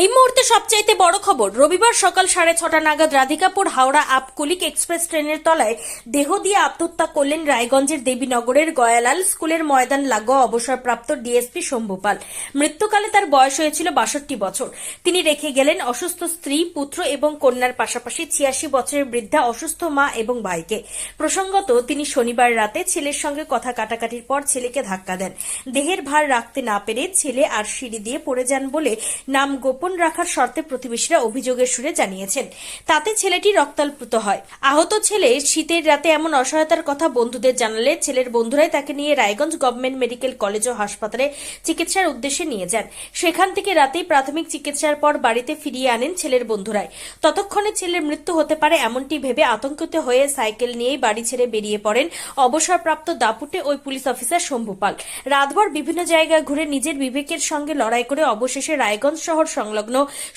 এই মুহূর্তে সবচাইতে বড় খবর, রবিবার সকাল সাড়ে ছটা নাগাদ রাধিকাপুর হাওড়া আপ কুলিক এক্সপ্রেস ট্রেনের তলায় দেহ দিয়ে আত্মহত্যা করলেন রায়গঞ্জের দেবীনগরের গয়ালাল স্কুলের ময়দান লাগোয়া অবসরপ্রাপ্ত ডিএসপি শম্ভুপাল। মৃত্যুকালে তার বয়স হয়েছিল বাষট্টি বছর। তিনি রেখে গেলেন অসুস্থ স্ত্রী, পুত্র এবং কন্যার পাশাপাশি ছিয়াশি বছরের বৃদ্ধা অসুস্থ মা এবং ভাইকে। প্রসঙ্গত, তিনি শনিবার রাতে ছেলের সঙ্গে কথা কাটাকাটির পর ছেলেকে ধাক্কা দেন। দেহের ভার রাখতে না পেরে ছেলে আর সিঁড়ি দিয়ে পড়ে যান বলে নাম গোপন রাখার শর্তে প্রতিবেশীরা অভিযোগের সুরে জানিয়েছেন, তাতে ছেলেটি রক্তাল্পুত হয়। আহত ছেলে শীতের রাতে এমন অসহায়তার কথা বন্ধুদের জানালে ছেলের বন্ধুরাই তাকে নিয়ে রায়গঞ্জ গভর্নমেন্ট মেডিকেল কলেজ ও হাসপাতালে চিকিৎসার উদ্দেশ্যে নিয়ে যান। সেখান থেকে রাতেই প্রাথমিক চিকিৎসার পর বাড়িতে ফিরিয়ে আনেন ছেলের বন্ধুরাই। ততক্ষণে ছেলের মৃত্যু হতে পারে এমনটি ভেবে আতঙ্কিত হয়ে সাইকেল নিয়েই বাড়ি ছেড়ে বেরিয়ে পড়েন অবসরপ্রাপ্ত দাপুটে ওই পুলিশ অফিসার শম্ভুপাল। রাতভর বিভিন্ন জায়গায় ঘুরে নিজের বিবেকের সঙ্গে লড়াই করে অবশেষে রায়গঞ্জ শহর সংলগ্ন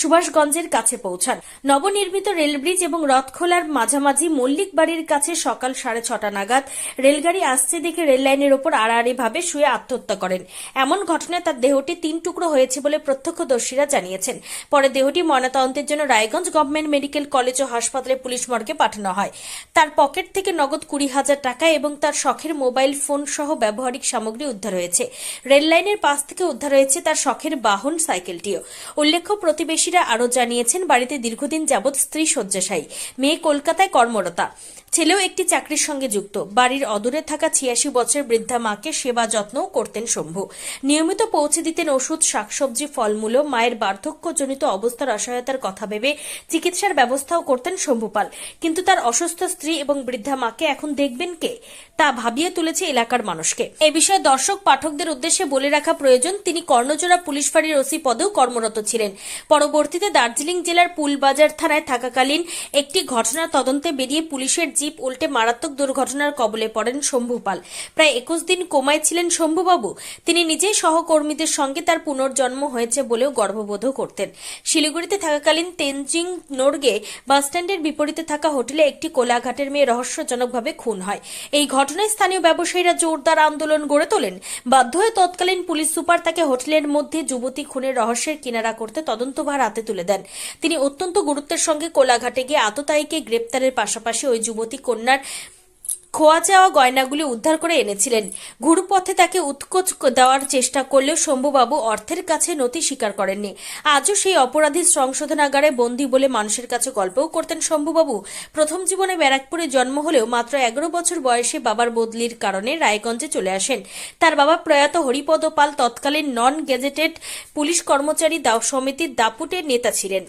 সুভাষগঞ্জের কাছে পৌঁছান। নবনির্মিত রেলব্রিজ এবং রথখোলার মাঝামাঝি মল্লিক বাড়ির কাছে সকাল সাড়ে ছটা নাগাদ রেলগাড়ি আসছে দেখে রেললাইনের ওপর আড়াআড়ি ভাবে শুয়ে আত্মহত্যা করেন। এমন ঘটনায় তার দেহটি তিন টুকরো হয়েছে বলে প্রত্যক্ষদর্শীরা জানিয়েছেন। পরে দেহটি ময়নাতদন্তের জন্য রায়গঞ্জ গভর্নমেন্ট মেডিকেল কলেজ ও হাসপাতালে পুলিশ মর্গে পাঠানো হয়। তার পকেট থেকে নগদ কুড়ি হাজার টাকা এবং তার শখের মোবাইল ফোন সহ ব্যবহারিক সামগ্রী উদ্ধার হয়েছে। রেল লাইনের পাশ থেকে উদ্ধার হয়েছে তার শখের বাহন, সাইকেলটিও। উল্লেখ্য প্রতিবেশীরা আরও জানিয়েছেন, বাড়িতে দীর্ঘদিন যাবৎ স্ত্রী শয্যাশায়ী, মেয়ে কলকাতায় কর্মরতা। ছেলেও একটি চাকরির সঙ্গে যুক্ত। বাড়ির অদূরে থাকা ছিয়াশি বছর বৃদ্ধা মাকে সেবা যত্নও করতেন শম্ভু। নিয়মিত পৌঁছে দিতেন ওষুধ, শাকসবজি, ফলমূলও। মায়ের বার্ধক্যজনিত অবস্থার অসহায়তার কথা ভেবে চিকিৎসার ব্যবস্থাও করতেন শম্ভুপাল। কিন্তু তার অসুস্থ স্ত্রী এবং বৃদ্ধা মাকে এখন দেখবেন কে? তা ভাবিয়ে তুলেছে এলাকার মানুষকে। এ বিষয়ে দর্শক পাঠকদের উদ্দেশ্যে বলে রাখা প্রয়োজন, তিনি কর্ণজোড়া পুলিশ ফাঁড়ির ওসি পদেও কর্মরত ছিলেন। পরবর্তীতে দার্জিলিং জেলার পুলবাজার থানায় থাকাকালীন একটি ঘটনার তদন্তে বেরিয়ে পুলিশের জিপ উল্টে মারাত্মক দুর্ঘটনার কবলে পড়েন শম্ভুপাল প্রায় একুশ দিন কোমায় ছিলেন শম্ভুবাবু। তিনি নিজেই সহকর্মীদের সঙ্গে তার পুনর্জন্ম হয়েছে বলেও গর্ববোধ করতেন। শিলিগুড়িতে থাকাকালীন তেনজিং নোরগে বাসস্ট্যান্ডের বিপরীতে থাকা হোটেলে একটি কোলাঘাটের মেয়ে রহস্যজনকভাবে খুন হয়। এই ঘটনায় স্থানীয় ব্যবসায়ীরা জোরদার আন্দোলন গড়ে তোলেন। বাধ্য হয়ে তৎকালীন পুলিশ সুপার তাকে হোটেলের মধ্যে যুবতী খুনের রহস্যের কিনারা করতে তদন্তভার হাতে তুলে দেন। তিনি অত্যন্ত গুরুত্বের সঙ্গে কোলাঘাটে গিয়ে আততায়ীকে গ্রেপ্তারের পাশাপাশি ওই যুবতী কন্যার খোয়া যাওয়া গয়নাগুলি উদ্ধার করে এনেছিলেন। ঘুরপথে তাকে উৎকোচ দেওয়ার চেষ্টা করলেও শম্ভুবাবু অর্থের কাছে নথি স্বীকার করেননি। আজও সেই অপরাধী সংশোধনাগারে বন্দী বলে মানুষের কাছে গল্পও করতেন শম্ভুবাবু। প্রথম জীবনে ব্যারাকপুরে জন্ম হলেও মাত্র এগারো বছর বয়সে বাবার বদলির কারণে রায়গঞ্জে চলে আসেন। তার বাবা প্রয়াত হরিপদ পাল তৎকালীন নন গেজেটেড পুলিশ কর্মচারী সমিতির দাপুটের নেতা ছিলেন।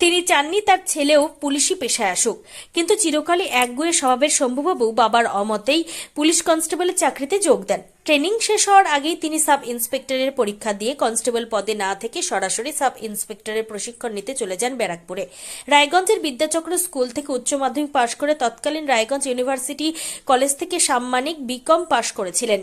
তিনি চাননি তার ছেলেও পুলিশি পেশায় আসুক। কিন্তু চিরকালই একগুয়ে স্বভাবের শম্ভুবাবু বাবার অমতেই পুলিশ কনস্টেবলের চাকরিতে যোগ দেন। ট্রেনিং শেষ হওয়ার আগেই তিনি সাব ইন্সপেক্টরের পরীক্ষা দিয়ে কনস্টেবল পদে না থেকে সরাসরি সাব ইন্সপেক্টরের প্রশিক্ষণ নিতে চলে যান ব্যারাকপুরে। রায়গঞ্জের বিদ্যাচক্র স্কুল থেকে উচ্চ মাধ্যমিক পাশ করে তৎকালীন রায়গঞ্জ ইউনিভার্সিটি কলেজ থেকে সাম্মানিক বিকম পাশ করেছিলেন।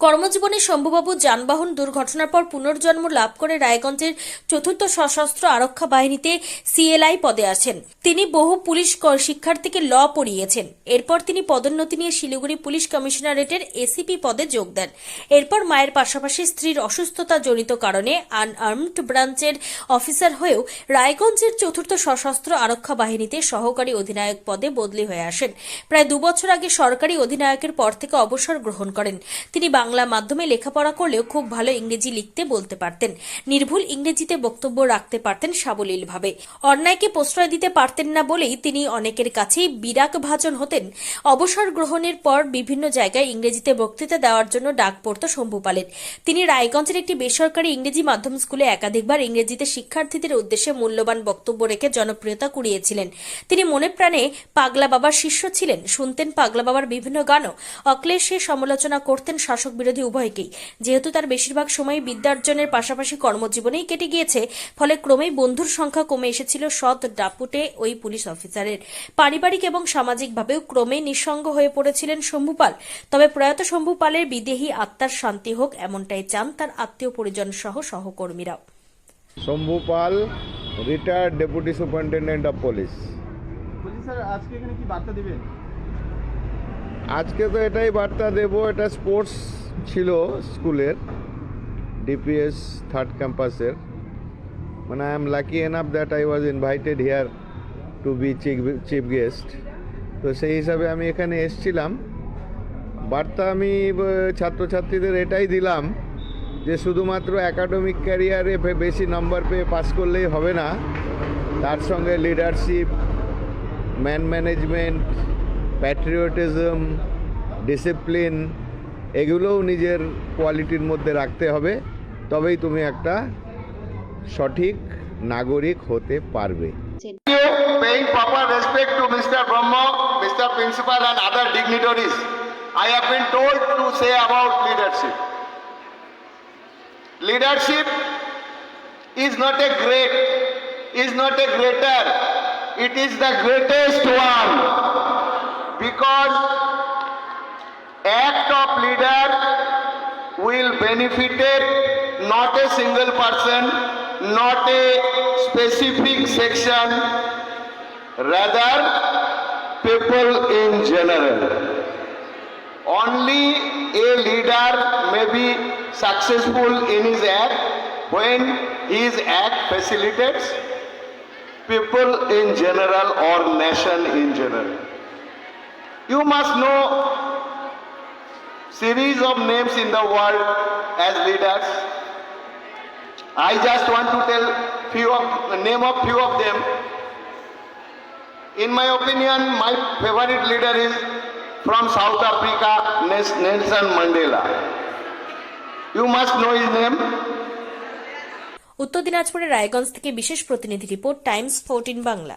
কর্মজীবনে শম্ভুবাবু যানবাহন দুর্ঘটনার পর পুনর্জন্ম লাভ করে রায়গঞ্জের চতুর্থ সশস্ত্র আরক্ষা বাহিনীতে সিএলআই পদে আছেন। তিনি বহু পুলিশ শিক্ষার্থীকে ল পড়িয়েছেন। এরপর তিনি পদোন্নতি নিয়ে শিলিগুড়ি পুলিশ কমিশনারেটের এসিপি পদে যোগ দেন। এরপর মায়ের পাশাপাশি স্ত্রীর অসুস্থতা জনিত কারণে আনআর্মড ব্রাঞ্চের অফিসার হয়েও রায়গঞ্জের চতুর্থ সশস্ত্র আরক্ষা বাহিনীতে সহকারী অধিনায়ক পদে বদলি হয়ে আসেন। প্রায় দুবছর আগে সরকারি অধিনায়কের পর থেকে অবসর গ্রহণ করেন। তিনি বাংলা মাধ্যমে লেখাপড়া করলেও খুব ভালো ইংরেজি লিখতে বলতে পারতেন। নির্ভুল ইংরেজিতে বক্তব্য রাখতে পারতেন সাবলীলভাবে। অন্যায়কে প্রশ্রয় দিতে পারতেন না বলেই তিনি অনেকের কাছেই বিরাগ ভাজন হতেন। অবসর গ্রহণের পর বিভিন্ন জায়গায় ইংরেজিতে বক্তৃতা দেওয়ার জন্য ডাক পড়ত শম্ভু পালের। তিনি রায়গঞ্জের একটি বেসরকারি ইংরেজি মাধ্যম স্কুলে একাধিকবার ইংরেজিতে শিক্ষার্থীদের উদ্দেশ্যে মূল্যবান বক্তব্য রেখে জনপ্রিয়তা কুড়িয়েছিলেন। তিনি মনে প্রাণে পাগলা বাবার শিষ্য ছিলেন। শুনতেন পাগলা বাবার বিভিন্ন গানও। অক্লেশে সমালোচনা করতেন শাসক বিরোধী উভয়কেই। যেহেতু তার বেশিরভাগ সময় বিদ্যার্জনের পাশাপাশি কর্মজীবনেই কেটে গিয়েছে ফলে ক্রমেই বন্ধুর সংখ্যা কমে এসেছিল সৎ ডাপুটে ওই পুলিশ অফিসারের। পারিবারিক এবং সামাজিকভাবেও ক্রমেই নিঃসঙ্গ হয়ে পড়েছিলেন শম্ভুপাল তবে প্রয়াত শম্ভুপালের বিদেহী আত্মার শান্তি হোক এমনটাই চান তার আত্মীয় পরিজন সহ সহকর্মীরাও। Shambhu Pal retired deputy superintendent of police বলছি আজকে এখানে কি বার্তা দিবেন? আজকে তো এটাই বার্তা দেব এটা স্পোর্টস ছিল স্কুলের ডিপিএস থার্ড ক্যাম্পাসের। মানে I am lucky enough that I was invited here to be chief chief guest তো সেই হিসাবে আমি এখানে এসছিলাম। বার্তা আমি ছাত্রছাত্রীদের এটাই দিলাম যে শুধুমাত্র একাডেমিক ক্যারিয়ারে বেশি নাম্বার পেয়ে পাস করলেই হবে না। তার সঙ্গে leadership man management patriotism discipline এগুলোও নিজের কোয়ালিটির মধ্যে রাখতে হবে তবেই তুমি একটা সঠিক নাগরিক হতে পারবে paying proper respect to Mr. Brahma, Mr. Principal and other dignitaries. I have been told to say about leadership. Leadership is not a great, is not a greater, it is the greatest one. Because act of leader will benefited not a single person, not a specific section, rather people in general. Only a leader may be successful in his act when his act facilitates people in general or nation in general. You must know series of names in the world as leaders. I just want to tell few of name of few of them. In my opinion, my favorite leader is from South Africa, Nelson Mandela. You must know his name. উত্তর দিনাজপুরের রায়গঞ্জ থেকে বিশেষ প্রতিনিধি report Times fourteen Bangla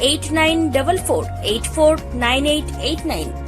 8944 849889